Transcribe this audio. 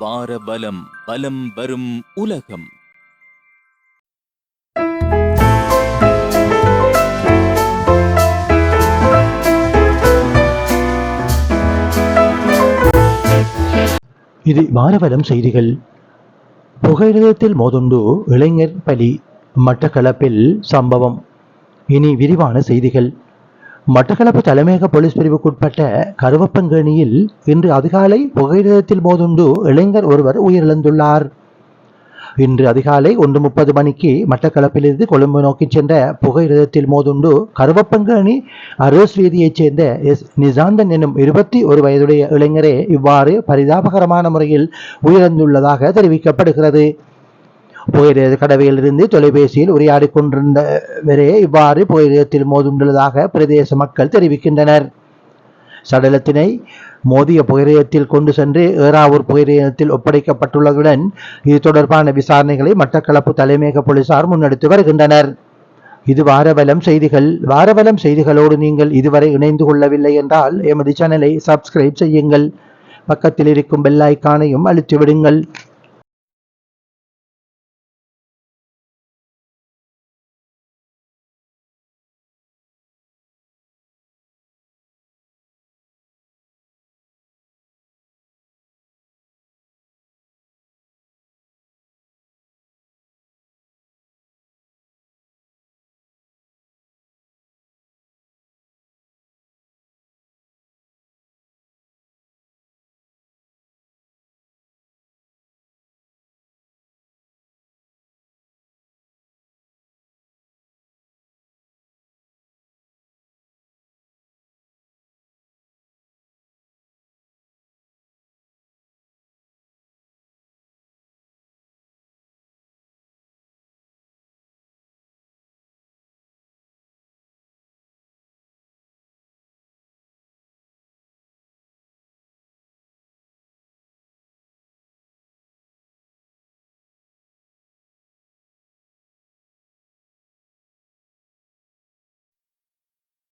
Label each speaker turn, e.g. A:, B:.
A: வார பலம் பலம் வரும் உலகம்.
B: இது வாரவலம் செய்திகள். புகையிரதத்தில் மோதுண்டு இளைஞர் பலி மட்டக்களப்பில் சம்பவம். இனி விரிவான செய்திகள். மட்டக்களப்பு தலைமையக போலீஸ் பிரிவுக்குட்பட்ட கருவப்பங்கேணியில் இன்று அதிகாலை புகையிரதத்தில் மோதுண்டு இளைஞர் ஒருவர் உயிரிழந்துள்ளார். இன்று அதிகாலை ஒன்று முப்பது மணிக்கு மட்டக்களப்பிலிருந்து கொழும்பு நோக்கி சென்ற புகையிரதத்தில் மோதுண்டு கருவப்பங்கேணி அரோஸ் வீதியைச் சேர்ந்த எஸ். நிசாந்தன் எனும் இருபத்தி ஒரு வயதுடைய இளைஞரே இவ்வாறு பரிதாபகரமான முறையில் உயிரிழந்துள்ளதாக தெரிவிக்கப்படுகிறது. புகையிரத கடவையிலிருந்து தொலைபேசியில் உரையாடிக் கொண்டிருந்தவரே இவ்வாறு புகையிரதத்தில் மோதுண்டுள்ளதாக பிரதேச மக்கள் தெரிவிக்கின்றனர். சடலத்தினை மோதிய புகையிரதத்தில் கொண்டு சென்று ஏறாவூர் புகையிரதத்தில் ஒப்படைக்கப்பட்டுள்ளதுடன் இது தொடர்பான விசாரணைகளை மட்டக்களப்பு தலைமையக போலீசார் முன்னெடுத்து வருகின்றனர். இது வாரவலம் செய்திகள். வாரவலம் செய்திகளோடு நீங்கள் இதுவரை இணைந்து கொள்ளவில்லை என்றால் எமது சேனலை சப்ஸ்கிரைப் செய்யுங்கள். பக்கத்தில் இருக்கும் பெல் ஐக்கானையும் அழுத்தி விடுங்கள்